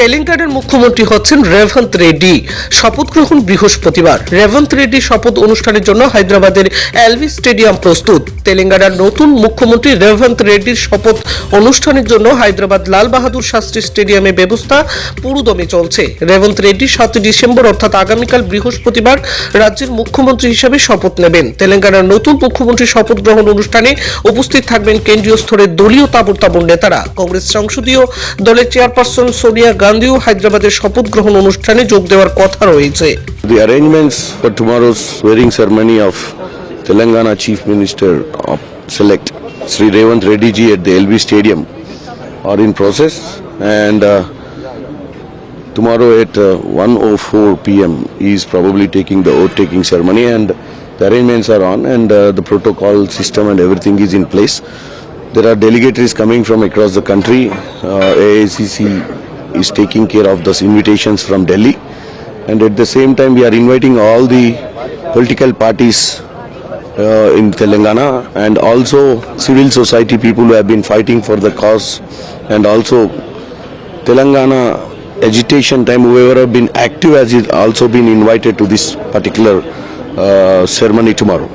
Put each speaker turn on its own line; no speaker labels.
তেলেঙ্গানার মুখ্যমন্ত্রী হচ্ছেন রেভন্ত রেড্ডি। শপথ গ্রহণ বৃহস্পতিবার। রেভন্ত রেড্ডি শপথ অনুষ্ঠানের জন্য হায়দ্রাবাদের এলভি স্টেডিয়াম প্রস্তুত। তেলেঙ্গানার নতুন মুখ্যমন্ত্রী রেভন্ত রেড্ডির শপথ অনুষ্ঠানের জন্য হায়দ্রাবাদ লাল বাহাদুর শাস্ত্রী স্টেডিয়ামে ব্যবস্থা পুরোদমে চলছে। রেভন্ত রেড্ডি সাতই ডিসেম্বর, অর্থাৎ আগামীকাল বৃহস্পতিবার, রাজ্যের মুখ্যমন্ত্রী হিসেবে শপথ নেবেন। তেলেঙ্গানার নতুন মুখ্যমন্ত্রী শপথ গ্রহণ অনুষ্ঠানে উপস্থিত থাকবেন কেন্দ্রীয় স্তরের দলীয় তাবর তাবর নেতারা। কংগ্রেস সংসদীয় দলের চেয়ারপারসন সোনিয়া গান্ধীও হায়দ্রাবাদের শপথ গ্রহণ অনুষ্ঠানে যোগ দেওয়ার কথা রয়েছে
The arrangements for tomorrow's swearing ceremony of Telangana Chief Minister of Select Sri Revant Reddy ji at the LB Stadium are in process and uh, tomorrow at uh, 1.04 pm he is probably taking the oath taking ceremony and the arrangements are on and uh, the protocol system and everything is in place. There are delegatories coming from across the country. Uh, AACC is taking care of those invitations from Delhi and at the same time we are inviting all the political parties uh, in Telangana and also civil society people who have been fighting for the cause and also Telangana agitation time whoever have been active has also been invited to this particular uh, ceremony tomorrow.